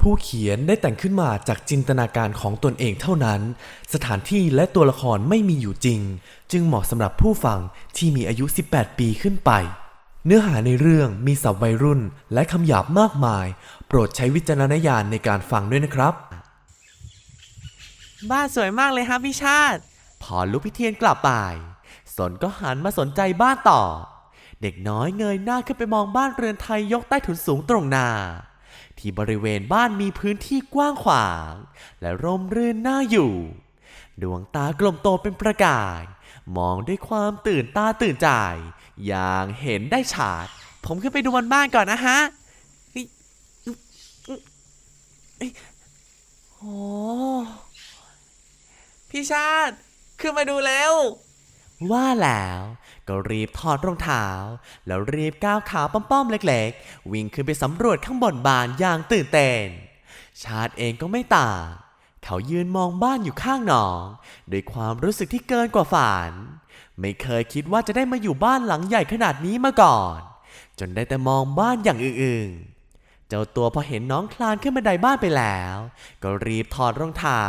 ผู้เขียนได้แต่งขึ้นมาจากจินตนาการของตนเองเท่านั้น สถานที่และตัวละครไม่มีอยู่จริง จึงเหมาะสำหรับผู้ฟังที่มีอายุ 18 ปีขึ้นไป เนื้อหาในเรื่องมีศัพท์วัยรุ่นและคำหยาบมากมาย โปรดใช้วิจารณญาณในการฟังด้วยนะครับ บ้านสวยมากเลยครับพี่ชาติ พอลูกพิเทียนกลับไปสนก็หันมาสนใจบ้านต่อ เด็กน้อยเงยหน้าขึ้นไปมองบ้านเรือนไทยยกใต้ถุนสูงตรงหน้า ที่บริเวณบ้านมีพื้นที่กว้างขวาง และร่มรื่นน่าอยู่ ดวงตากลมโตเป็นประกาย มองด้วยความตื่นตาตื่นใจ อย่างเห็นได้ชัดผมขึ้นไปดูบนบ้านก่อนนะฮะโอ้พี่ชาติ ขึ้นมาดูแล้ว ว่าแล้ว ก็รีบถอดรองเท้า แล้วรีบก้าวขาป้อมๆเล็กๆ วิ่งขึ้นไปสำรวจข้างบนบ้านอย่างตื่นเต้น ชาติเองก็ไม่ต่าง เขายืนมองบ้านอยู่ข้างหนอง ด้วยความรู้สึกที่เกินกว่าฝัน ไม่เคยคิดว่าจะได้มาอยู่บ้านหลังใหญ่ขนาดนี้มาก่อน จนได้แต่มองบ้านอย่างอื่นๆเจ้าตัวพอเห็นน้องคลานขึ้นบันไดบ้านไปแล้ว ก็รีบถอดรองเท้า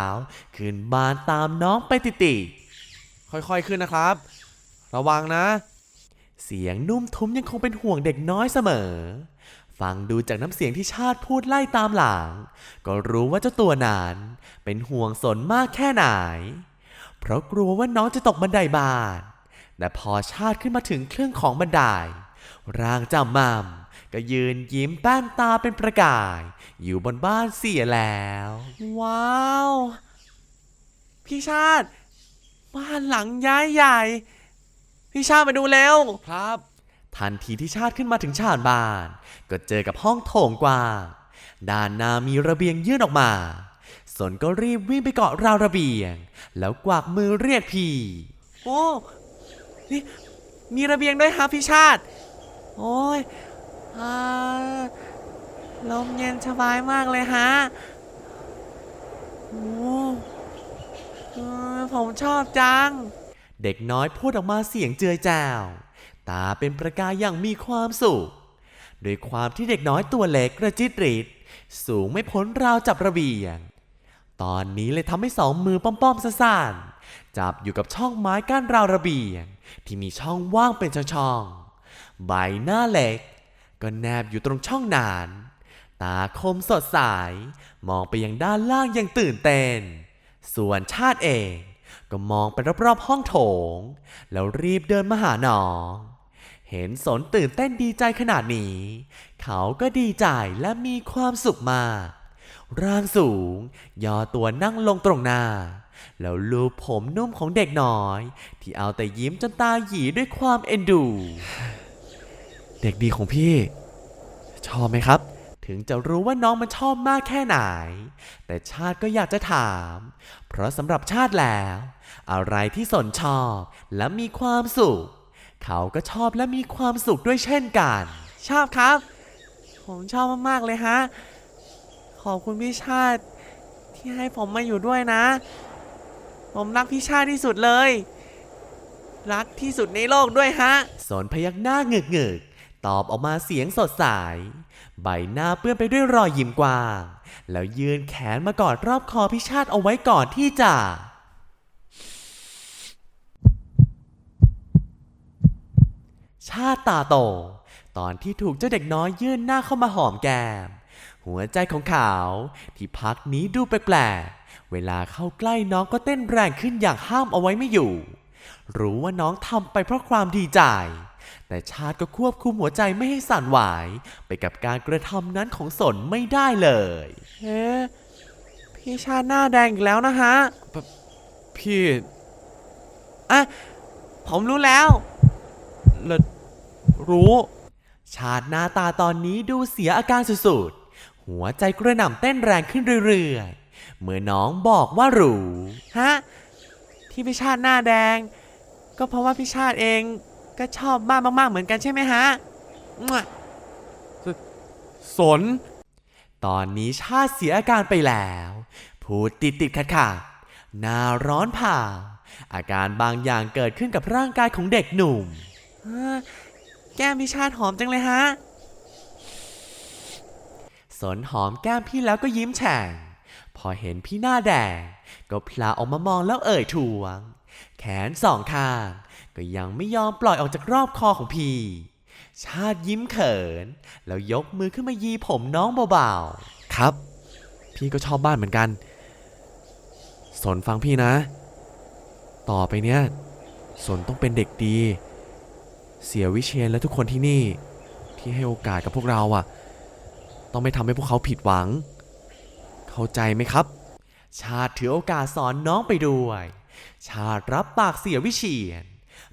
ขึ้นบ้านตามน้องไปติดๆค่อยๆขึ้นนะครับ ระวังนะ เสียงนุ่มทุ้มยังคงเป็นห่วงเด็กน้อยเสมอ ฟังดูจากน้ำเสียงที่ชาติพูดไล่ตามหลัง ก็รู้ว่าเจ้าตัวนั้นเป็นห่วงสนมากแค่ไหน เพราะกลัวว่าน้องจะตกบันไดบานแต่พอชาติขึ้นมาถึงเครื่องของบันไดร่างจำม่ำก็ยืนยิ้มแป้นตาเป็นประกาย อยู่บนบ้านเสียแล้ว ว้าว พี่ชาติ บ้านหลังย้ายใหญ่ พี่ชาติมาดูเร็วครับ ทันทีที่ชาติขึ้นมาถึงชานบ้าน ก็เจอกับห้องโถงกว้างด้านหน้ามีระเบียงยื่นออกมา สนก็รีบวิ่งไปเกาะราวระเบียง แล้วกวักมือเรียกพี่ โอ้นี่มีระเบียงด้วยครับพี่ชาติ โอ้ยอ่าลมเย็นสบายมากเลยฮะโอ้เออผมชอบจัง เด็กน้อยพูดออกมาเสียงเจือแจวตาเป็นประกายอย่างมีความสุขโดยความที่เด็กน้อยตัวเล็กกระจิตริดสูงไม่พ้นราวจับระเบียง ตอนนี้เลยทำให้สองมือป้อมๆสั่นจับอยู่กับช่องไม้กั้นราวระเบียง ที่มีช่องว่างเป็นช่องๆใบหน้าเล็ก ก็แนบอยู่ตรงช่องนาน ตาคมสดใสมองไปยังด้านล่างอย่างตื่นเต้นส่วนชาติเอง ก็มองไปรอบๆห้องโถง แล้วรีบเดินมาหาน้อง เห็นสนตื่นเต้นดีใจขนาดนี้ เขาก็ดีใจและมีความสุขมาก ร่างสูง ย่อตัวนั่งลงตรงหน้า แล้วลูบผมนุ่มของเด็กน้อย ที่เอาแต่ยิ้มจนตาหยีด้วยความเอ็นดู เด็กดีของพี่ ชอบไหมครับ ถึงจะรู้ว่าน้องมันชอบมากแค่ไหน แต่ชาติก็อยากจะถาม เพราะสำหรับชาติแล้ว อะไรที่สนชอบและมีความสุข เขาก็ชอบและมีความสุขด้วยเช่นกัน ชอบครับ ผมชอบมากๆเลยฮะ ขอบคุณพี่ชาติ ที่ให้ผมมาอยู่ด้วยนะ ผมรักพี่ชาติที่สุดเลย รักที่สุดในโลกด้วยฮะสนพยักหน้าเงึกเงึก ตอบออกมาเสียงสดใส ใบหน้าเปื้อนไปด้วยรอยยิ้มกว้าง แล้วยืนแขนมากอดรอบคอพิชาติเอาไว้ก่อนที่จะชาติตาโต ตอนที่ถูกเจ้าเด็กน้อยยื่นหน้าเข้ามาหอมแก้ม หัวใจของเขาที่พักนี้ดูแปลกๆ เวลาเข้าใกล้น้องก็เต้นแรงขึ้นอย่างห้ามเอาไว้ไม่อยู่ รู้ว่าน้องทำไปเพราะความดีใจ แต่ชาติก็ควบคุมหัวใจไม่ให้สั่นไหว ไปกับการกระทำนั้นของสนไม่ได้เลยเอ๊ะพี่ชาติหน้าแดงอีกแล้วนะฮะ พี่อะผมรู้แล้วละรู้ ชาติหน้าตาตอนนี้ดูเสียอาการสุดๆ หัวใจกระหน่ำเต้นแรงขึ้นเรื่อยๆ เมื่อน้องบอกว่ารู้ ฮะ ที่พี่ชาติหน้าแดง ก็เพราะว่าพี่ชาติเอง ก็ชอบบ้านมาก ๆ เหมือนกันใช่ไหมฮะมั่วสน ตอนนี้ชาติเสียอาการไปแล้ว พูดติดติดขัดขัดๆหน้าร้อนเผาอาการบางอย่างเกิดขึ้นกับร่างกายของเด็กหนุ่มเออแก้มพี่ชาติหอมจังเลยฮะ สนหอมแก้มพี่แล้วก็ยิ้มแฉ่ง พอเห็นพี่หน้าแดง ก็พลาออกมามองแล้วเอ่ยทวง แขนสองข้าง ก็ยังไม่ยอมปล่อยออกจากรอบคอของพี่ชาติยิ้มเขิน แล้วยกมือขึ้นมายีผมน้องเบาๆ ครับ พี่ก็ชอบบ้านเหมือนกัน สนฟังพี่นะ ต่อไปเนี้ย สนต้องเป็นเด็กดี เสียวิเชียนและทุกคนที่นี่ ที่ให้โอกาสกับพวกเราอะต้องไม่ทำให้พวกเขาผิดหวัง เข้าใจไหมครับ ชาติถือโอกาสสอนน้องไปด้วย ชาติรับปากเสียวิเชียน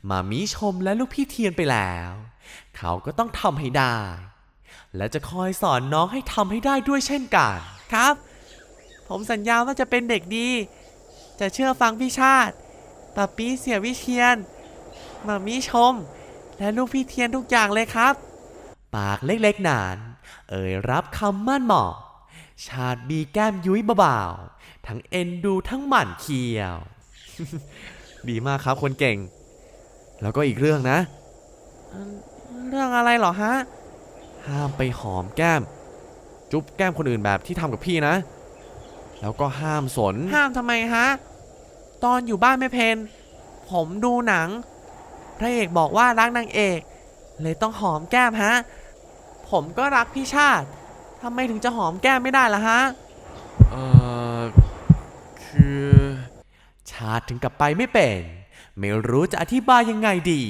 มามีชมและลูกพี่เทียนไปแล้ว เขาก็ต้องทำให้ได้ และจะคอยสอนน้องให้ทำให้ได้ด้วยเช่นกัน ครับ ผมสัญญาว่าจะเป็นเด็กดี จะเชื่อฟังพี่ชาติปาปีเสียวิเชียนมามีชม และลูกพี่เทียนทุกอย่างเลยครับ ปากเล็กๆนาน เอ่ยรับคำมั่นเหมาะ ชาติบีแก้มยุ้ยเบาๆทั้งเอ็นดูทั้งหมั่นเคียว ดีมากครับคนเก่ง แล้วก็อีกเรื่องนะ เรื่องอะไรเหรอฮะ ห้ามไปหอมแก้ม จุ๊บแก้มคนอื่นแบบที่ทำกับพี่นะ แล้วก็ห้ามสน ห้ามทำไมฮะ ตอนอยู่บ้านไม่เพน ผมดูหนัง พระเอกบอกว่ารักนางเอก เลยต้องหอมแก้มฮะ ผมก็รักพี่ชาติทำไมถึงจะหอมแก้มไม่ได้ล่ะฮะ เอ่อ คือ ชาติถึงกับไปไม่เป็น ไม่รู้จะอธิบายยังไงดี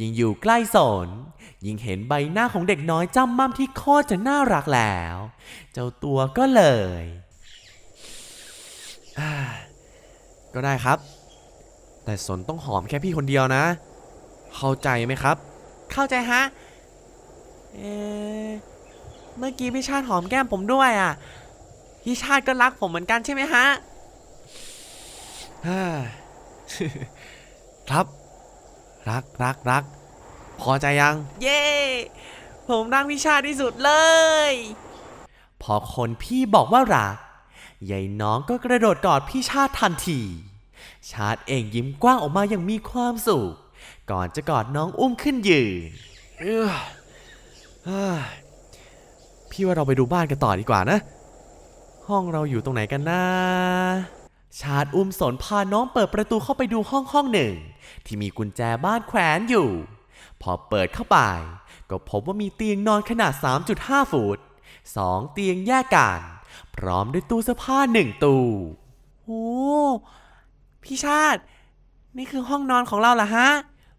ยิ่งอยู่ใกล้สน ยิ่งเห็นใบหน้าของเด็กน้อยจ้ำมั่มที่โคตรจะน่ารักแล้ว เจ้าตัวก็เลย ก็ได้ครับ แต่สนต้องหอมแค่พี่คนเดียวนะ เข้าใจไหมครับ เข้าใจฮะ เอเมื่อกี้พี่ชาติหอมแก้มผมด้วยอะ พี่ชาติก็รักผมเหมือนกันใช่ไหมฮะ ฮ่าครับ รักรักรักพอใจยัง เย้ ผมรักพี่ชาติที่สุดเลย พอคนพี่บอกว่ารักยายน้องก็กระโดดกอดพี่ชาติทันที ชาติเองยิ้มกว้างออกมาอย่างมีความสุข ก่อนจะกอดน้องอุ้มขึ้นยืนเอ้อเฮ้ยพี่ว่าเราไปดูบ้านกันต่อดีกว่านะ ห้องเราอยู่ตรงไหนกันนะ ชาติอุ้มสนพาน้องเปิดประตูเข้าไปดูห้องห้องหนึ่ง ที่มีกุญแจบ้านแขวนอยู่ พอเปิดเข้าไป ก็พบว่ามีเตียงนอนขนาด 3.5 ฟุตสองเตียงแยกกัน พร้อมด้วยตู้เสื้อผ้าหนึ่งตู้โอ้พี่ชาติ นี่คือห้องนอนของเราเหรอฮะ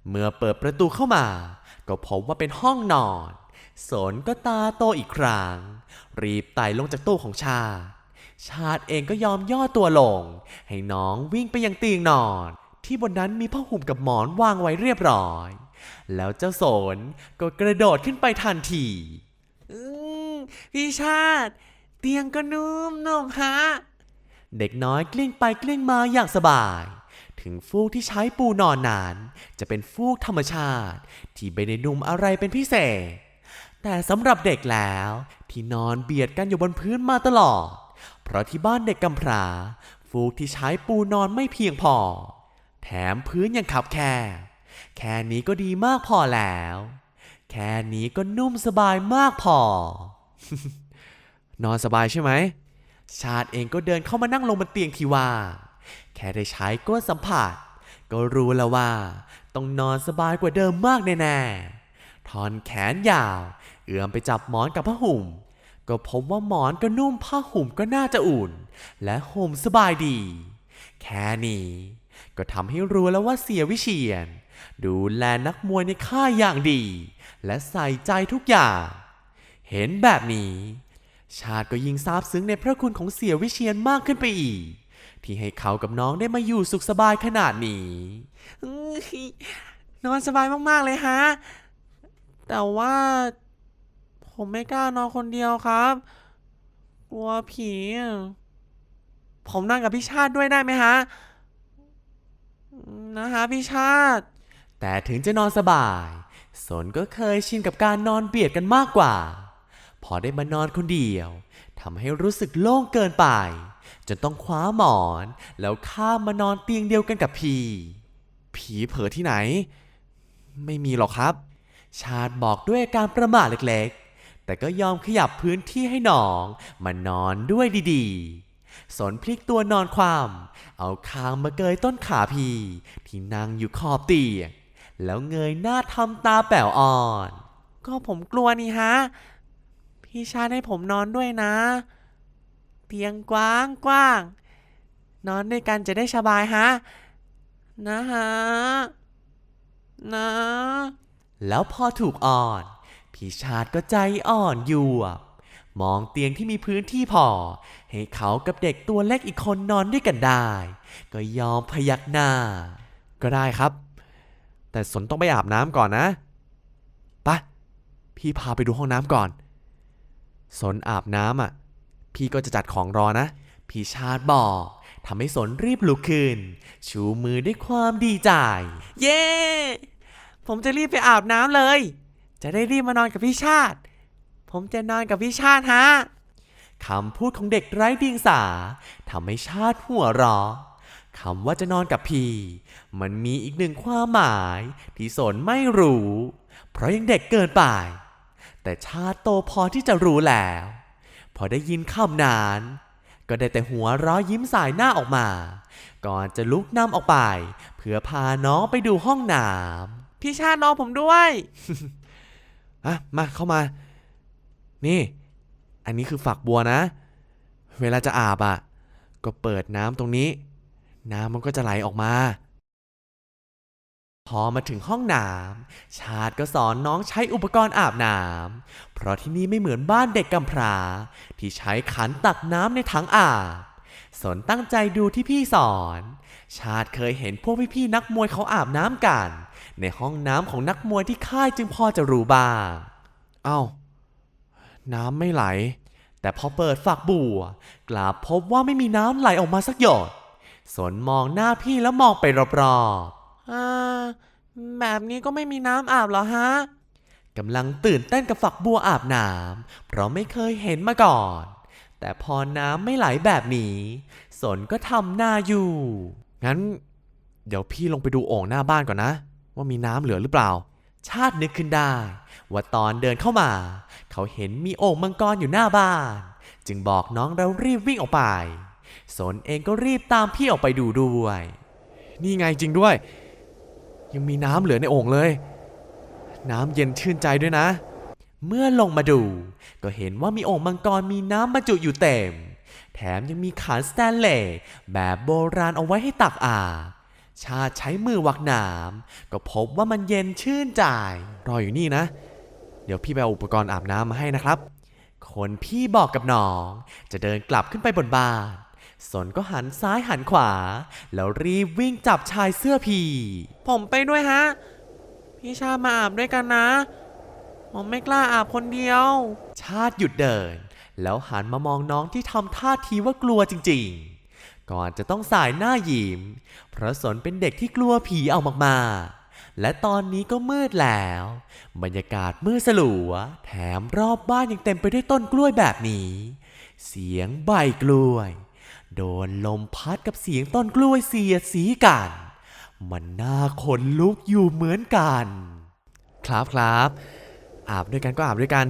เมื่อเปิดประตูเข้ามา ก็พบว่าเป็นห้องนอน สนก็ตาโตอีกครั้ง รีบไต่ลงจากตู้ของชาติ ชาติเองก็ยอมย่อตัวลง ให้น้องวิ่งไปยังเตียงนอน ที่บนนั้นมีผ้าห่มกับหมอนวางไว้เรียบร้อย แล้วเจ้าสนก็กระโดดขึ้นไปทันทีอืมพี่ชาติ เตียงก็นุ่มนุ่มๆฮะ เด็กน้อยกลิ้งไปกลิ้งมาอย่างสบาย ถึงฟูกที่ใช้ปูนอนนั้นจะเป็นฟูกธรรมชาติ ที่ไม่ได้นุ่มอะไรเป็นพิเศษ แต่สำหรับเด็กแล้ว ที่นอนเบียดกันอยู่บนพื้นมาตลอดเพ ราะที่บ้านเด็กกำพร้าฟูกที่ใช้ปูนอนไม่เพียงพอ แถมพื้นยังขับแคบแค่นี้ก็ดีมากพอแล้ว แค่นี้ก็นุ่มสบายมากพอ นอนสบายใช่ไหม ชาติเองก็เดินเข้ามานั่งลงบนเตียงที่ว่า แค่ได้ใช้ก้นสัมผัส ก็รู้แล้วว่า ต้องนอนสบายกว่าเดิมมากแน่ๆ ทอนแขนยาว เอื้อมไปจับหมอนกับผ้าห่ม ก็พบว่าหมอนก็นุ่มผ้าห่มก็น่าจะอุ่น และห่มสบายดี แค่นี้ก็ทำให้รู้แล้วว่าเสียวิเชียน ดูแลนักมวยในค่ายอย่างดี และใส่ใจทุกอย่าง เห็นแบบนี้ ชาติก็ยิ่งซาบซึ้งในพระคุณของเสียวิเชียนมากขึ้นไปอีก ที่ให้เขากับน้องได้มาอยู่สุขสบายขนาดนี้นอนสบายมากๆเลยฮะ แต่ว่า ผมไม่กล้านอนคนเดียวครับ กลัวผี ผมนอนกับพี่ชาติด้วยได้ไหมฮะ นะฮะพี่ชาติ แต่ถึงจะนอนสบาย สนก็เคยชินกับการนอนเบียดกันมากกว่า พอได้มานอนคนเดียวทำให้รู้สึกโล่งเกินไป จนต้องคว้าหมอน แล้วข้ามมานอนเตียงเดียวกันกับพีผีเผลอที่ไหน ไม่มีหรอกครับ ชาติบอกด้วยการประหม่าเล็กๆ แต่ก็ยอมขยับพื้นที่ให้น้องมานอนด้วยดีๆ สนพลิกตัวนอนความ เอาคางมาเกยต้นขาพีที่นั่งอยู่ขอบเตียงแล้วเงยหน้าทำตาแป๋วอ่อน ก็ผมกลัวนี่ฮะ พี่ชาติให้ผมนอนด้วยนะ เตียงกว้างกว้าง นอนด้วยกันจะได้สบายฮะ นะฮะ นะ แล้วพอถูกอ่อน พี่ชาติก็ใจอ่อนอยู่มองเตียงที่มีพื้นที่พอ ให้เขากับเด็กตัวเล็กอีกคนนอนด้วยกันได้ ก็ยอมพยักหน้า ก็ได้ครับ แต่สนต้องไปอาบน้ำก่อนนะไปะพี่พาไปดูห้องน้ำก่อน สนอาบน้ำอะ พี่ก็จะจัดของรอนะ พี่ชาติบอกทำให้สนรีบลุกขึ้น ชูมือด้วยความดีใจ เย้ ผมจะรีบไปอาบน้ำเลย จะได้รีบมานอนกับพี่ชาติ ผมจะนอนกับพี่ชาติฮะคำพูดของเด็กไร้เดียงสาทำให้ชาติหัวเราะคำว่าจะนอนกับพี่ มันมีอีกหนึ่งความหมายที่สนไม่รู้ เพราะยังเด็กเกินไป แต่ชาติโตพอที่จะรู้แล้ว พอได้ยินคำนั้นก็ได้แต่หัวเร้อยิ้มสายหน้าออกมา ก่อนจะลุกนำออกไป เพื่อพาน้องไปดูห้องน้ำพี่ชาติรอผมด้วย อะมาเข้ามา นี่ อันนี้คือฝักบัวนะ เวลาจะอาบอะ ก็เปิดน้ำตรงนี้ น้ำมันก็จะไหลออกมา พอมาถึงห้องน้ำชาติก็สอนน้องใช้อุปกรณ์อาบน้ำเพราะที่นี่ไม่เหมือนบ้านเด็กกำพร้าที่ใช้ขันตักน้ำในถังอาบสนตั้งใจดูที่พี่สอน ชาติเคยเห็นพวกพี่ๆนักมวยเขาอาบน้ำกัน ในห้องน้ำของนักมวยที่ค่ายจึงพอจะรู้บ้างเอ้า น้ำไม่ไหล แต่พอเปิดฝักบัว กลับพบว่าไม่มีน้ำไหลออกมาสักหยดสนมองหน้าพี่แล้วมองไปรอบอ่าแบบนี้ก็ไม่มีน้ำอาบเหรอฮะๆกำลังตื่นเต้นกับฝักบัวอาบน้ำเพราะไม่เคยเห็นมาก่อน แต่พอน้ำไม่ไหลแบบนี้ สนก็ทำหน้าอยู่ งั้น เดี๋ยวพี่ลงไปดูโอ่งหน้าบ้านก่อนนะ ว่ามีน้ำเหลือหรือเปล่า ชาตินึกขึ้นได้ ว่าตอนเดินเข้ามา เขาเห็นมีโอ่งมังกรอยู่หน้าบ้าน จึงบอกน้องแล้วรีบวิ่งออกไปสนเองก็รีบตามพี่ออกไปดูด้วย นี่ไงจริงด้วย ยังมีน้ำเหลือในโอ่งเลย น้ำเย็นชื่นใจด้วยนะ เมื่อลงมาดู ก็เห็นว่ามีโอ่งมังกรมีน้ำบรรจุอยู่เต็ม แถมยังมีขานสแตนเลสแบบโบราณเอาไว้ให้ตักอาบ ชาใช้มือวักน้ำก็พบว่ามันเย็นชื่นใจรออยู่นี่นะ เดี๋ยวพี่ไปเอาอุปกรณ์อาบน้ำมาให้นะครับ คนพี่บอกกับน้อง จะเดินกลับขึ้นไปบนบ้านสนก็หันซ้ายหันขวา แล้วรีบวิ่งจับชายเสื้อพีผมไปด้วยฮะ พี่ชามาอาบด้วยกันนะ ผมไม่กล้าอาบคนเดียว ชาติหยุดเดิน แล้วหันมามองน้องที่ทำท่าทีว่ากลัวจริง ๆ ก่อนจะต้องสายหน้ายิ้มเพราะสนเป็นเด็กที่กลัวผีเอามากๆ และตอนนี้ก็มืดแล้ว บรรยากาศมืดสลัว แถมรอบบ้านยังเต็มไปด้วยต้นกล้วยแบบนี้ เสียงใบกล้วย โดนลมพัดกับเสียงต้นกล้วยเสียดสีกัน มันน่าขนลุกอยู่เหมือนกัน ครับครับอาบด้วยกันก็อาบด้วยกัน